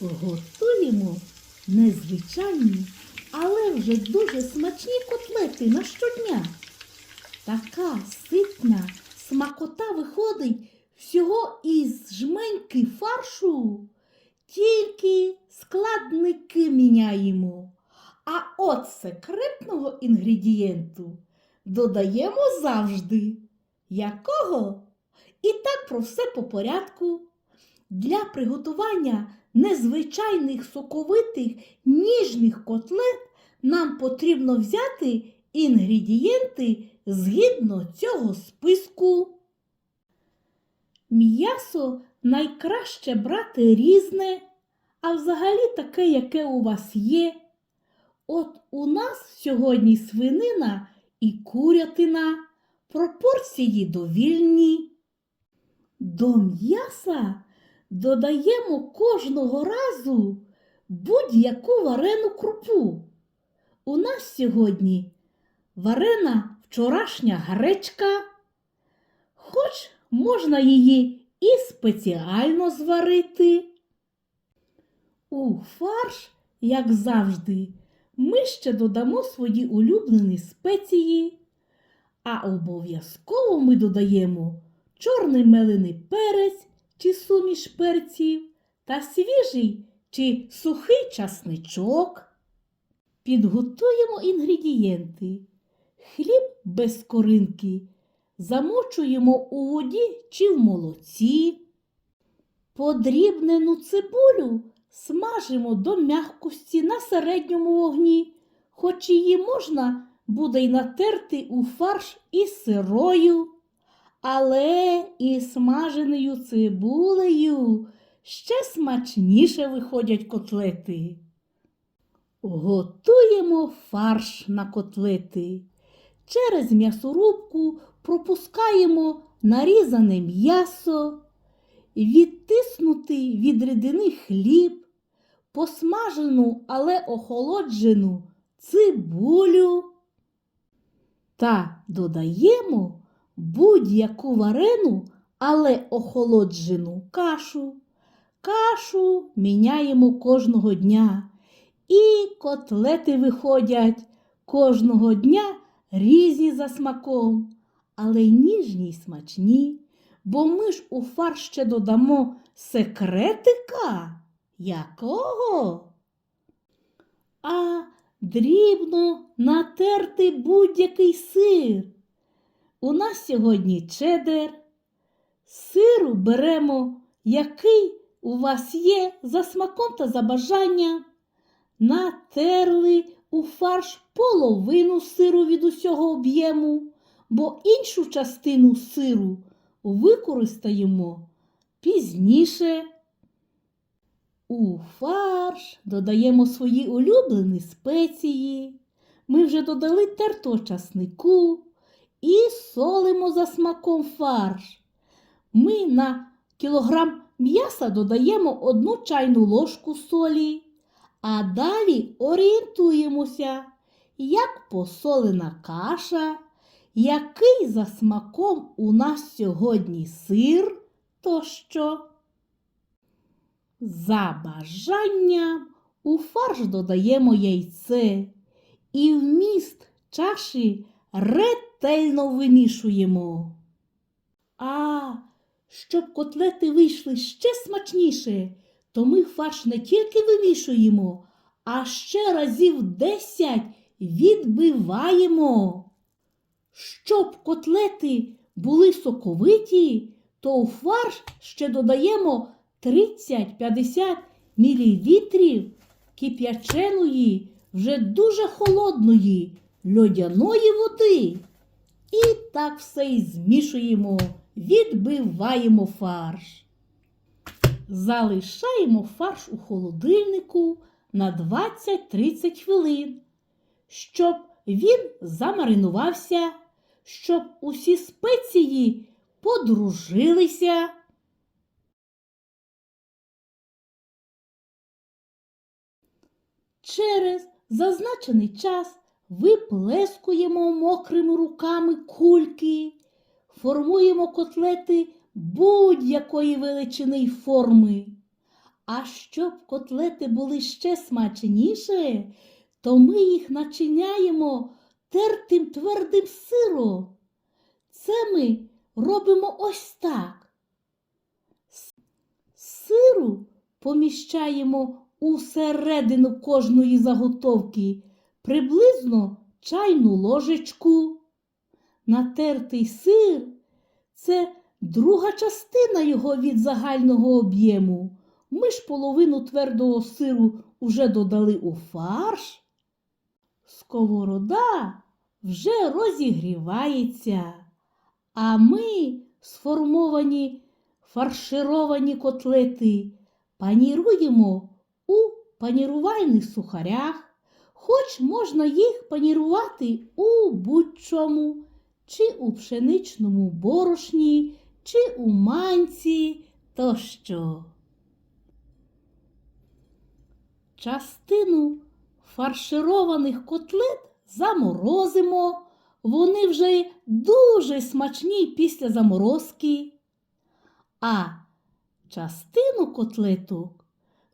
Готуємо незвичайні, але вже дуже смачні котлети на щодня. Така ситна смакота виходить всього із жменьки фаршу. Тільки складники міняємо. А от секретного інгредієнту додаємо завжди. Якого? І так про все по порядку. Для приготування незвичайних соковитих ніжних котлет нам потрібно взяти інгредієнти згідно цього списку. М'ясо найкраще брати різне, а взагалі таке, яке у вас є. От у нас сьогодні свинина і курятина, пропорції довільні. До м'яса додаємо кожного разу будь-яку варену крупу. У нас сьогодні варена вчорашня гречка, хоч можна її і спеціально зварити. У фарш, як завжди, ми ще додамо свої улюблені спеції, а обов'язково ми додаємо чорний мелений перець чи суміш перців та свіжий чи сухий часничок. Підготуємо інгредієнти. Хліб без коринки замочуємо у воді чи в молоці. Подрібнену цибулю смажимо до м'якості на середньому вогні, хоч її можна буде й натерти у фарш із сирою, але і смаженою цибулею ще смачніше виходять котлети. Готуємо фарш на котлети. Через м'ясорубку пропускаємо нарізане м'ясо, відтиснутий від рідини хліб, посмажену, але охолоджену цибулю та додаємо будь-яку варену, але охолоджену кашу. Кашу міняємо кожного дня. І котлети виходять кожного дня різні за смаком, але ніжні й смачні, бо ми ж у фарш ще додамо секретика. Якого? А дрібно натерти будь-який сир. У нас сьогодні чедер. Сиру беремо, який у вас є за смаком та за бажанням. Натерли у фарш половину сиру від усього об'єму, бо іншу частину сиру використаємо пізніше. У фарш додаємо свої улюблені спеції. Ми вже додали терто часнику і солимо за смаком фарш. Ми на кілограм м'яса додаємо одну чайну ложку солі. А далі орієнтуємося, як посолена каша, який за смаком у нас сьогодні сир тощо. За бажанням у фарш додаємо яйце і вміст чаші ретельно вимішуємо. А щоб котлети вийшли ще смачніше, то ми фарш не тільки вимішуємо, а ще разів десять відбиваємо. Щоб котлети були соковиті, то у фарш ще додаємо 30-50 мл кип'яченої, вже дуже холодної льодяної води. І так все і змішуємо, відбиваємо фарш. Залишаємо фарш у холодильнику на 20-30 хвилин, щоб він замаринувався, щоб усі спеції подружилися. Через зазначений час виплескуємо мокрими руками кульки, формуємо котлети будь-якої величини й форми. А щоб котлети були ще смачніше, то ми їх начиняємо тертим твердим сиром. Це ми робимо ось так. Сиру поміщаємо у середину кожної заготовки приблизно чайну ложечку. Натертий сир це друга частина його від загального об'єму. Ми ж половину твердого сиру уже додали у фарш. Сковорода вже розігрівається, а ми сформовані фаршировані котлети паніруємо у панірувальних сухарях, хоч можна їх панірувати у будь-чому, чи у пшеничному борошні, чи у манці тощо. Частину фаршированих котлет заморозимо. Вони вже дуже смачні після заморозки. А частину котлеток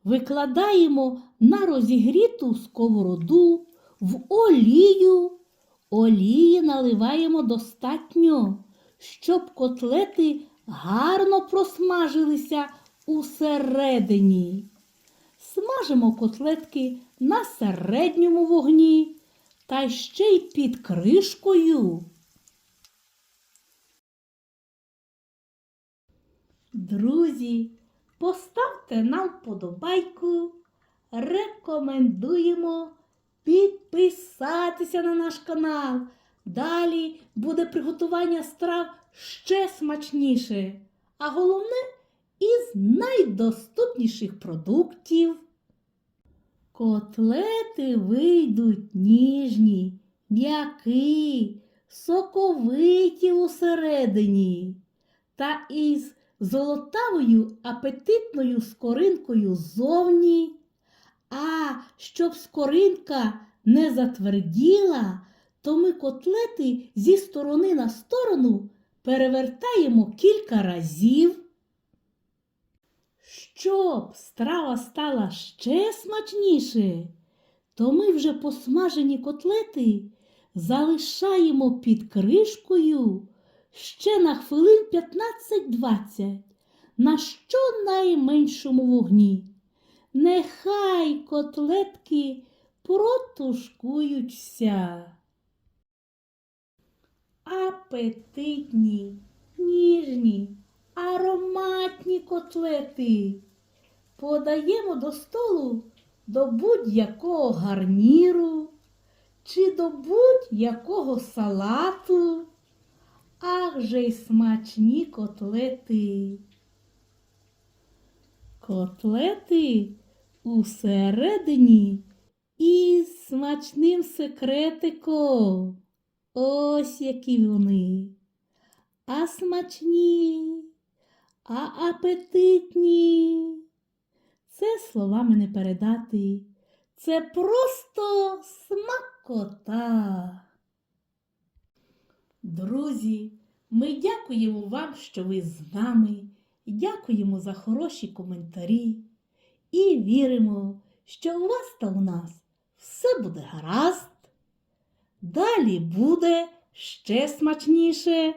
викладаємо на розігріту сковороду в олію. Олії наливаємо достатньо, щоб котлети гарно просмажилися усередині. Смажимо котлетки на середньому вогні та ще й під кришкою. Друзі, поставте нам вподобайку, рекомендуємо підписатися на наш канал. Далі буде приготування страв ще смачніше, а головне із найдоступніших продуктів. Котлети вийдуть ніжні, м'які, соковиті усередині та із золотавою апетитною скоринкою ззовні. А щоб скоринка не затверділа, то ми котлети зі сторони на сторону перевертаємо кілька разів. Щоб страва стала ще смачніше, то ми вже посмажені котлети залишаємо під кришкою ще на хвилин 15-20 на щонайменшому вогні. Нехай котлетки протушкуються. Апетитні, ніжні, ароматні котлети. Подаємо до столу до будь-якого гарніру чи до будь-якого салату. Ах же й смачні котлети. Котлети усередині із смачним секретиком. Ось які вони. А смачні, а апетитні. Це словами не передати. Це просто смакота. Друзі, ми дякуємо вам, що ви з нами. Дякуємо за хороші коментарі і віримо, що у вас та у нас все буде гаразд. Далі буде ще смачніше.